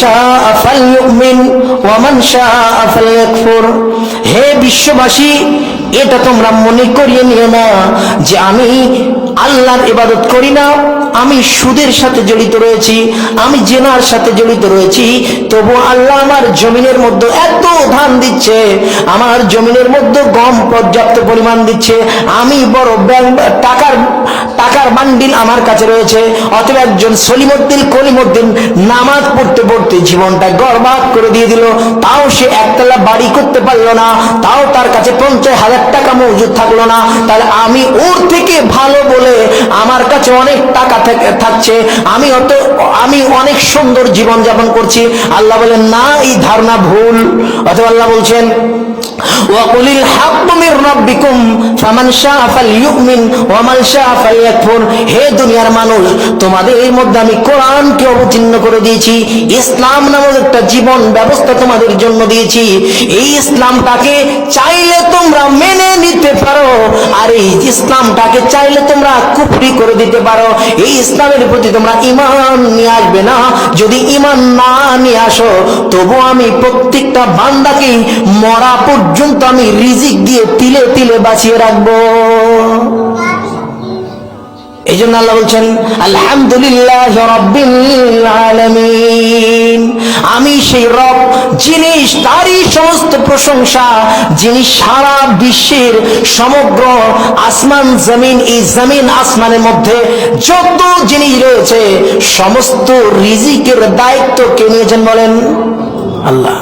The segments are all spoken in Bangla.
শাআ ফালইউমিন ওয়া মান শাআ ফালইয়াকফুর হে বিশ্ববাসী, এটা তোমরা মনে করিয়ে নিও না যে আমি আল্লাহর ইবাদত করি না, আমি সুদের সাথে জড়িত রয়েছি, আমি জেনার সাথে জড়িত রয়েছি, তবু আল্লাহ আমার জমিনের মধ্যে এত ধান দিচ্ছে, আমার জমিনের মধ্যে গম পর্যাপ্ত পরিমাণ দিচ্ছে, আমি বড় ব্যাংক টাকার বান্ডিল আমার কাছে রয়েছে। অথবা একজন সলিমুদ্দিন কলিমুদ্দিন নামাজ পড়তে পড়তে জীবনটা গর্বাদ করে দিয়ে দিল। তাও সে একতলা বাড়ি করতে পারল না। তাও তার কাছে পঞ্চাশ হাজার টাকা মজুদ থাকল না। তাহলে আমি ওর থেকে ভালো বলে আমার কাছে অনেক টাকা থাকছে। আমি অত, আমি অনেক সুন্দর জীবন যাপন করছি। আল্লাহ বলেন, না, এই ধারণা ভুল। অথবা আল্লাহ বলছেন وقل الحق من ربكم فمن شاء فليؤمن ومن شاء فليكفر হে দুনিয়ার মানুষ তোমাদের এর মধ্যে আমি কোরআনকে অবতীর্ণ করে দিয়েছি ইসলাম নামক একটা জীবন ব্যবস্থা তোমাদের জন্য দিয়েছি এই ইসলামটাকে চাইলে তোমরা মেনে নিতে পারো আর এই ইসলামটাকে চাইলে তোমরা কুফরি করে দিতে পারো এই ইসলামের প্রতি তোমরা ইমান নিয়ে আসবে না যদি ইমান না নিয়ে আসো তবু আমি প্রত্যেকটা বান্দাকে মরা পর্যন্ত আমি রিজিক দিয়ে তিলে তিলে বাঁচিয়ে রাখব। এই জন্য আল্লাহ বলছেন, আলহামদুলিল্লাহ আমি সেই রব, যিনি তারই সমস্ত প্রশংসা, যিনি সারা বিশ্বের সমগ্র আসমান জমিন, এই জমিন আসমানের মধ্যে যত জিনিস রয়েছে, সমস্ত রিজিকের দায়িত্ব কে নিয়েছেন বলেন আল্লাহ।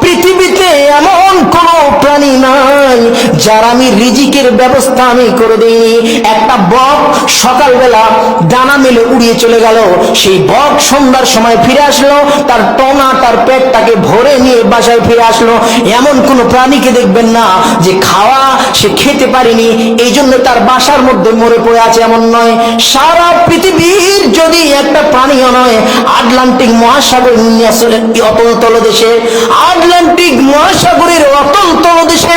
পৃথিবীতে এমন কোন প্রাণী নাই, যার আমি রিজিকের ব্যবস্থা আমি করে দিইনি। একটা বক সকালবেলা ডানা মেলে উড়িয়ে চলে গেল। সেই বক সন্ধ্যার সময় ফিরে আসলো, তার টনা, তার পেটটাকে ভরে নিয়ে বাসায় ফিরে আসলো। এমন কোন প্রাণীকে দেখবেন না যে খাওয়া সে খেতে পারেনি। এই জন্য তার বাসার মধ্যে মরে পড়ে আছে এমন নয়। সারা পৃথিবীর যদি একটা প্রাণীও নয়, আটলান্টিক মহাসাগর অতল তলদেশে আটলান্টিক মহাসাগরের অতল দেশে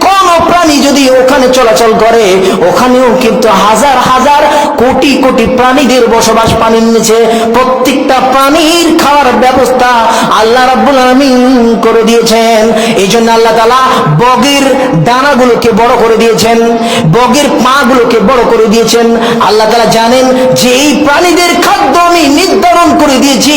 কোন প্রাণী যদি ওখানে চলাচল করে ওখানেও কিন্তু হাজার হাজার কোটি কোটি প্রাণীদের বসবাস পানির নিচে। প্রত্যেকটা প্রাণীর খাওয়ার ব্যবস্থা আল্লাহ রাব্বুল আলামিন করে দিয়েছেন। এই জন্য আল্লাহ তাআলা বগের ডানাগুলোকে বড় করে দিয়েছেন, বগের পাগুলোকে বড় করে দিয়েছেন। আল্লাহ তাআলা জানেন যে এই প্রাণীদের খাদ্য আমি নির্ধারণ করে দিয়েছি।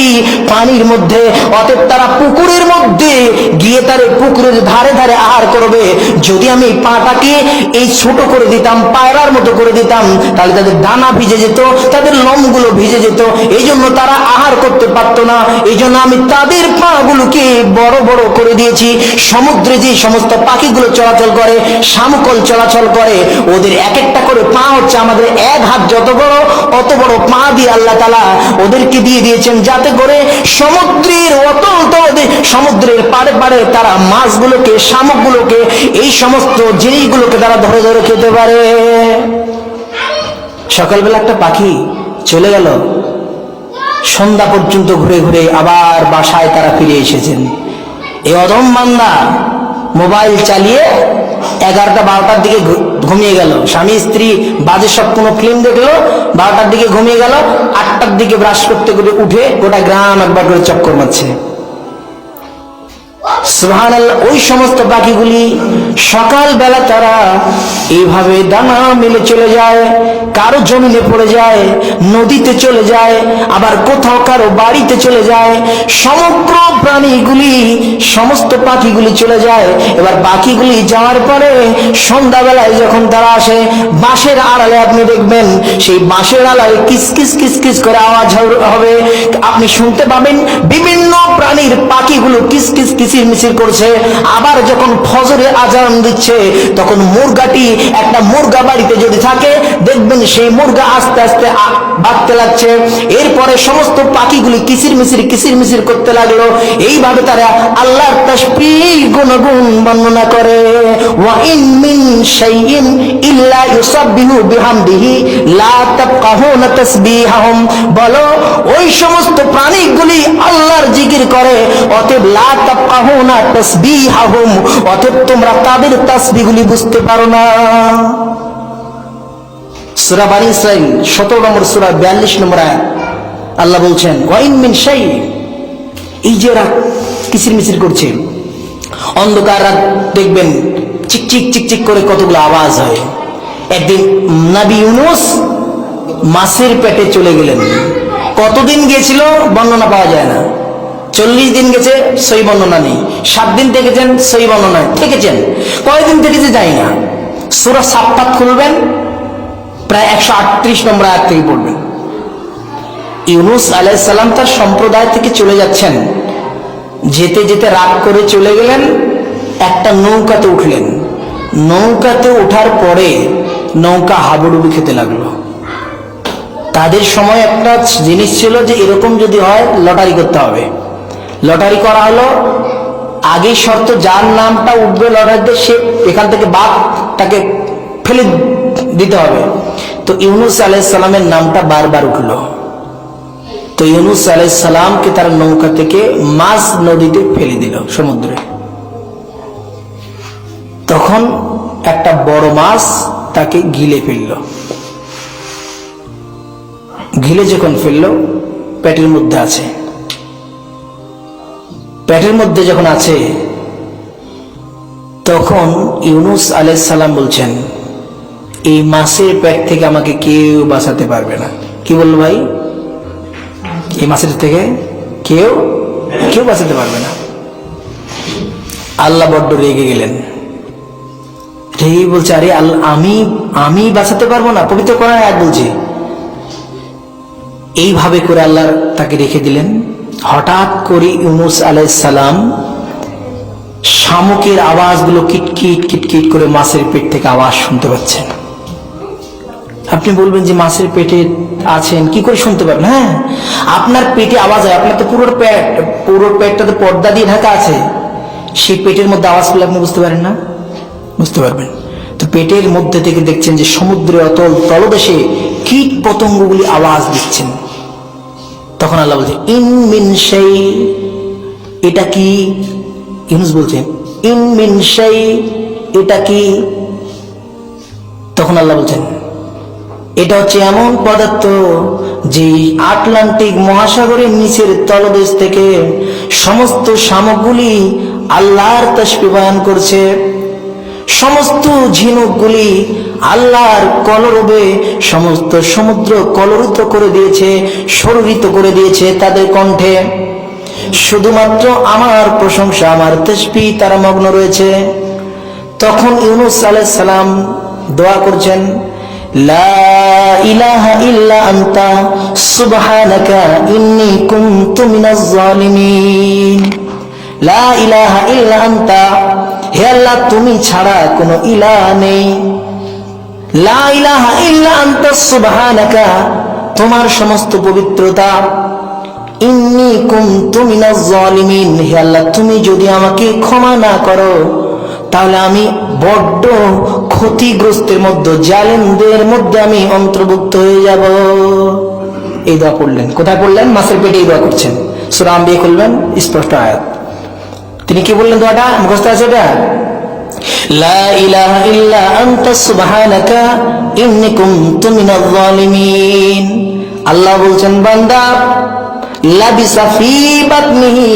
পানির মধ্যে, অতএব তারা পুকুরের মধ্যে গিয়ে তার পুকুরের ধারে ধারে আহার করবে। যদি আমি পাটাকে এই ছোট করে দিতাম, পায়রার মতো করে দিতাম, তাহলে তাদের দানা ভিজে যেত, তাদের লোমগুলো ভিজে যেত এই জন্য তারা আহার করতে পারতো না। এই জন্য আমি তাদের পাগুলোকে বড় বড় করে দিয়েছি। সমুদ্রে যে সমস্ত পাখিগুলো চলাচল করে, শামুকল চলাচল করে, ওদের এক একটা করে পা হচ্ছে আমাদের এক হাত যত বড়, অত বড় পা দিয়ে আল্লাহ তালা ওদেরকে দিয়ে দিয়েছেন যাতে করে সমুদ্রের অতল তলদে, সমুদ্রের পাড়ে পাড়ে তারা মাছগুলোকে, শামুকগুলোকে, এই সমস্ত জিনিসগুলোকে তারা ধরে ধরে খেতে পারে। সকালবেলা একটা পাখি চলে গেল। সন্ধ্যা পর্যন্ত ঘুরে ঘুরে আবার বাসায় তারা ফিরে এসেছেন। এই অদম বান্দা মোবাইল চালিয়ে এগারোটা বারোটার দিকে ঘুমিয়ে গেল। স্বামী, স্ত্রী, বাজে সব কোনো ফিল্ম দেখল, বারোটার দিকে ঘুমিয়ে গেল, আটটার দিকে ব্রাশ করতে করে উঠে গোটা গ্রাম একবার করে চক্কর মারছে। সুবহান ওই সমস্ত পাখিগুলি সকালবেলা তারা এইভাবে দানা মেলে চলে যায়, কারও জমিনে পড়ে যায়, নদীতে চলে যায়, আবার কোথাও কারও বাড়িতে চলে যায়, সমগ্র প্রাণীগুলি, সমস্ত পাখিগুলি চলে যায়। এবার পাখিগুলি যাওয়ার পরে সন্ধ্যাবেলায় যখন তারা আসে, বাঁশের আড়ালে আপনি দেখবেন, সেই বাঁশের আড়ালে কিসকিস কিস কিস কিস করে আওয়াজ হবে- আপনি শুনতে পাবেন বিভিন্ন প্রাণীর পাখিগুলো কিস কিস কিসির মিছিল করছে, আবার যখন ফজরে আজান দিচ্ছে, তখন মুরগাটি একটা মুরগা বাড়িতে যদি থাকে, দেখবেন সেই মুরগা আস্তে আস্তে বাড়তে লাগছে। এরপরে সমস্ত পাখিগুলি কিসির মিসির কিসির মিসির করতে লাগল। এইভাবে তারা আল্লাহর তাসবিহ গুণগুণ বর্ণনা করে। বলো, ওই সমস্ত প্রাণীগুলি আল্লাহর করে, অতএব লা অতএব তোমরা তাদের তাসবিহগুলি বুঝতে পারো না। সুরা বানি ইসরাইল, সতেরো নম্বর সুরা, বিয়াল্লিশ নম্বর আয়াত। আল্লাহ বলছেন, ওয়াইন মিন শাই এই যে রাত কিচির মিচির করছে, অন্ধকার রাত দেখবেন চিকচিক চিকচিক করে কতগুলো আওয়াজ হয়। একদিন নাবি ইউনুস মাছের পেটে চলে গেলেন। কতদিন গিয়েছিল বর্ণনা পাওয়া যায় না। চল্লিশ দিন গেছে, সই বর্ণনা নেই। সাত দিন থেকেছেন, সই বর্ণনা থেকেছেন। কয়দিন থেকেছে যাই না। সুরা সাপ্তাত খুলবেন প্রায় একশো আটত্রিশ নম্বর আয়াত থেকে পড়বেন ইউনুস আলাইসাল্লাম তার সম্প্রদায় থেকে চলে যাচ্ছেন। যেতে যেতে রাগ করে চলে গেলেন, একটা নৌকাতে উঠলেন। নৌকাতে ওঠার পরে নৌকা হাবুডুবু খেতে লাগল। তাদের সময় একটা জিনিস ছিল যে এরকম যদি হয়, লটারি করতে হবে। লটারি করা হলো, আগেই শর্ত, যার নামটা উঠবে লটারিতে, সে এখান থেকে বাদ তাকে ফেলে দিতে হবে। তো ইউনুস আলাইসাল্লামের নামটা বারবার উঠল। তো ইউনুস আলাইসাল্লামকে তার নৌকা থেকে মাছ নদীতে ফেলে দিল সমুদ্রে। তখন একটা বড় মাছ তাকে গিলে ফেলল। ঘিলে যখন ফেলল, পেটের মধ্যে আছে। পেটের মধ্যে যখন আছে, তখন ইউনুস আলাইসাল্লাম বলছেন এই মাছের পেট থেকে আমাকে কেউ বাঁচাতে পারবে না। কি বলল ভাই? এই মাছের থেকে কেউ কেউ বাঁচাতে পারবে না। আল্লাহ বড্ড রেগে গেলেন। রেগে বলছে, আরে আল্লাহ আমি আমি বাঁচাতে পারব না, পবিত্র করার এক বলছে। এইভাবে করে আল্লাহ তাকে রেখে দিলেন। হঠাৎ করে ইউনুস আলাইসালাম শামুকের আওয়াজগুলো কিটকিট কিটকিট করে মাছের পেট থেকে আওয়াজ শুনতে পাচ্ছেন। আপনি বলবেন যে মাছের পেটে আছেন, কি করে শুনতে পারবেন? হ্যাঁ? আপনার পেটে আওয়াজ হয়, আপনার তো পুরো পেট, পুরো পেটটা তো পর্দা দিয়ে ঢাকা আছে। সেই পেটের মধ্যে আওয়াজ পেলে আপনি বুঝতে পারেন না? বুঝতে পারবেন। তো পেটের মধ্যে থেকে দেখছেন যে সমুদ্রে অতল তলদেশে কীট পতঙ্গগুলি আওয়াজ দিচ্ছেন। তখন আল্লাহ বলছে, ইন মিন সেই এটা কি? ইউনুস বলছেন ইন মিন সেই এটা কি? তখন আল্লাহ বলছেন এটা হচ্ছে এমন পদার্থ যে আটলান্টিক মহাসাগরের নিচের তলদেশ থেকে সমস্ত সামগ্রী আল্লাহর তসবি করছে। সমস্ত ঝিনুকগুলি আল্লাহর কলরবে সমস্ত সমুদ্র কলরিত করে দিয়েছে, সররিত করে দিয়েছে তাদের কণ্ঠে। শুধুমাত্র আমার প্রশংসা, আমার তসবি, তারা মগ্ন রয়েছে। তখন ইউনুস আলাইহিস সালাম দোয়া করছেন তুমি ছাড়া কোনো ইলা নেই। লা ইলাহা ইল্লা আনতা, সুবহানাকা, তোমার সমস্ত পবিত্রতা। ইন্নি কুনতু মিনাজ জালিমিন হে আল্লাহ, তুমি যদি আমাকে ক্ষমা না করো তাহলে আমি বড্ড ক্ষতিগ্রস্তের মধ্যে, জালেমদের মধ্যে আমি অন্তর্ভুক্ত হয়ে যাব। এই দোয়া পড়লেন কোথায় পড়লেন? মাসের পেটে এই দোয়া করছেন। সুরাম বিয়ে করলেন স্পষ্ট আয়াত। তিনি কি বললেন দোয়াটা? মুখস্থ আছে এটা? লা ইলাহা ইল্লা আনতা সুবহানাকা ইন্নী কুনতু জালিমিন আল্লাহ বলছেন, বান্দা, লাবিসা ফি বাতনিহি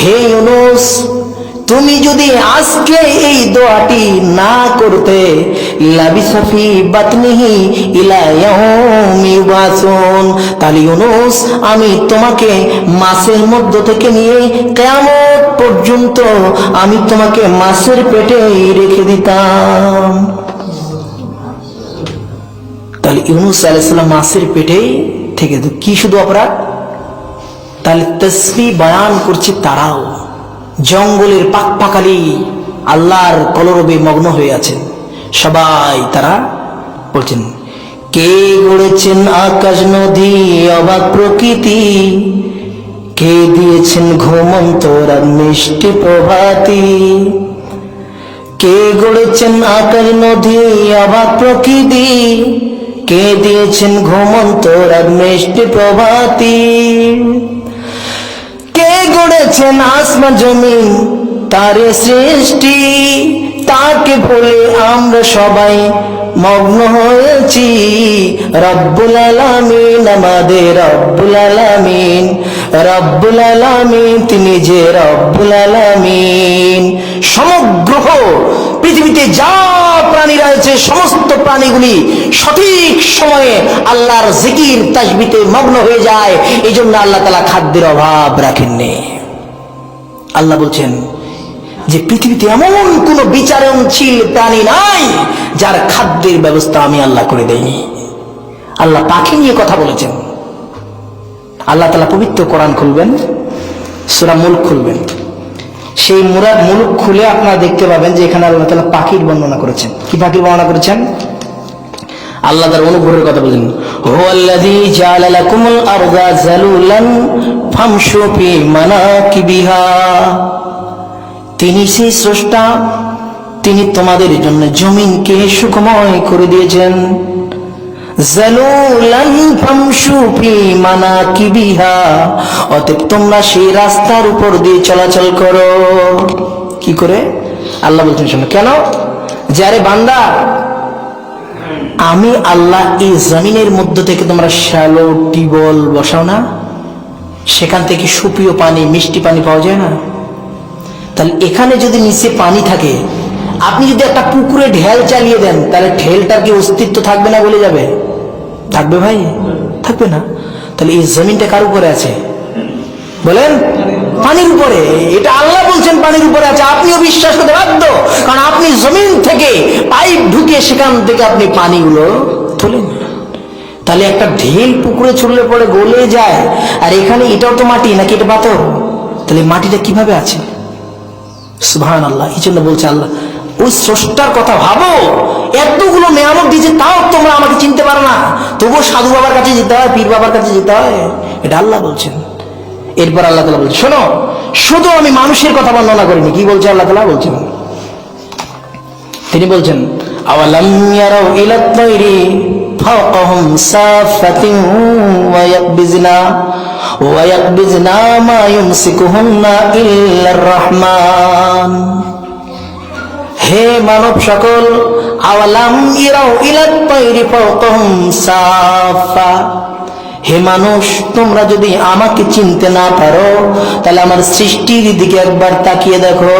হে ইউনুস, তুমি যদি আজকে এই দোয়াটি না করতে লাবিসাফি বাতনিহি তাহলে ইউনুস, আমি তোমাকে মাছের মধ্য থেকে নিয়ে কেমন পর্যন্ত আমি তোমাকে মাছের পেটে রেখে দিতাম। তাহলে ইউনুস আলাইসাল্লাম মাছের পেটেই থেকে কি শুধু অপরাধ? তাহলে তসবি বয়ান করছে তারাও। জঙ্গলের পাক পাকালি আল্লাহর কলরবে মগ্ন হয়ে আছেন সবাই তারা বলছেন, কে গড়েছেন আকাশ নদী, অবাক প্রকৃতি? কে দিয়েছেন ঘুমন্ত মিষ্টি প্রভাতি? কে গড়েছেন আকাশ নদী, অবাক প্রকৃতি? কে দিয়েছেন ঘুমন্ত রাত মিষ্টি প্রভাতি? কে গড়েছেন আসমা জমিন তারে সৃষ্টি? তাকে বলে আমরা সবাই মগ্ন হয়েছি। রব্বুল আলামিন আমাদের রব্বুল আলামিন। রব্বুল আলামিন, তিনি যে রব্বুল আলামিন। সমগ্র পৃথিবীতে যা প্রাণী রয়েছে, সমস্ত প্রাণীগুলি সঠিক সময়ে আল্লাহর জিকির, তাসবিতে মগ্ন হয়ে যায়। এই জন্য আল্লাহ তালা খাদ্যের অভাব রাখেননি। আল্লাহ বলছেন যে পৃথিবীতে এমন কোন বিচারণশীল প্রাণী নাই যার খাদ্যের ব্যবস্থা আমি আল্লাহ করে দেইনি। আল্লাহ পাখি নিয়ে কথা বলেছেন। আল্লাহ তালা পবিত্র কোরআন খুলবেন, সুরা মুলক খুলবেন। সেই মুরাদ মুলুক খুলে আপনারা দেখতে পাবেন যে এখানে আল্লাহ তালা পাখির বর্ণনা করেছেন। কি পাখির বর্ণনা করেছেন? আল্লাহ তার অনুগ্রহের কথা বলেন হুয়াল্লাযী জাআলা লাকুমুল আরদা ফামশু মানাকিবিহা। তিনি সেই স্রষ্টা, তিনি তোমাদের জন্য জমিনকে সুখময় করে দিয়েছেন। অতএব তোমরা সেই রাস্তার উপর দিয়ে চলাচল করো। কি করে? আল্লাহ বলছেন, শোনো, কেন? যারে বান্দা, আমি আল্লাহ এই জমিনের মধ্য থেকে তোমরা শ্যালো, টিবল বসাও না? সেখান থেকে সুপ্রিয় পানি, মিষ্টি পানি পাওয়া যায় না? তাহলে এখানে যদি নিচে পানি থাকে, আপনি যদি একটা পুকুরে ঢেল চালিয়ে দেন, তাহলে ঢেলটার কি অস্তিত্ব থাকবে না বলে যাবে? থাকবে ভাই, থাকবে না। তাহলে এই জমিনটা কার উপরে আছে? বলেন, পানির উপরে। এটা আল্লাহ বলছেন পানির উপরে আছে। আপনিও বিশ্বাস করতে বাধ্য। কারণ আপনি জমিন থেকে পাইপ ঢুকে সেখান থেকে আপনি পানিগুলো তোলেন। তাহলে একটা ঢেল পুকুরে ছুড়লে পরে গলে যায়। আর এখানে এটাও তো মাটি, নাকি এটা পাথর? তাহলে মাটিটা কীভাবে আছে? সুবহান আল্লাহ এই জন্য বলছে আল্লাহ, ওই স্রষ্টার কথা ভাবো, এতগুলো মেয়ামত দিয়েছে তাও তোমরা আমাকে চিনতে পারো না। তবুও সাধু বাবার কাছে যেতে হয়, পীর বাবার কাছে যেতে হয়, এটা আল্লাহ বলছেন। এরপর আল্লাহ তালা বলছে শোনো, শুধু আমি মানুষের কথা বর্ণনা করিনি, কি বলছে আল্লাহ তালা? বলছেন, তিনি বলছেন, আওয়ালাম ইলাত রহমান হে মানব সকল, আওয়ালাম ইরাও ইলাত সাফা। হে মানুষ, তোমরা যদি আমাকে চিনতে না পারো, তাহলে আমার সৃষ্টির দিকে একবার তাকিয়ে দেখো।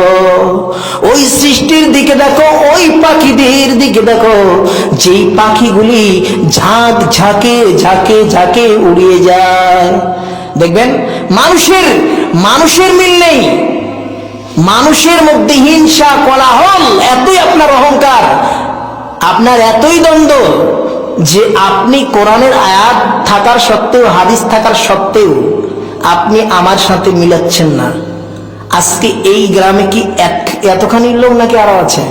ওই সৃষ্টির দিকে দেখো, ওই পাখিদের দিকে দেখো। যেই পাখিগুলি ঝাঁক ঝাঁকে ঝাঁকে ঝাঁকে উড়িয়ে যায়। দেখবেন, মানুষের মানুষের মিল নেই। মানুষের মধ্যে হিংসা, কোলাহল, এতই আপনার অহংকার। আপনার এতই দ্বন্দ্ব যে আপনি কোরআনের আয়াত থাকার সত্ত্বেও, হাদিস থাকার সত্ত্বেও আপনি আমার সাথে মিলাচ্ছেন না। আজকে এই গ্রামে কি এক এতখানি লোক নাকি আরও আছে?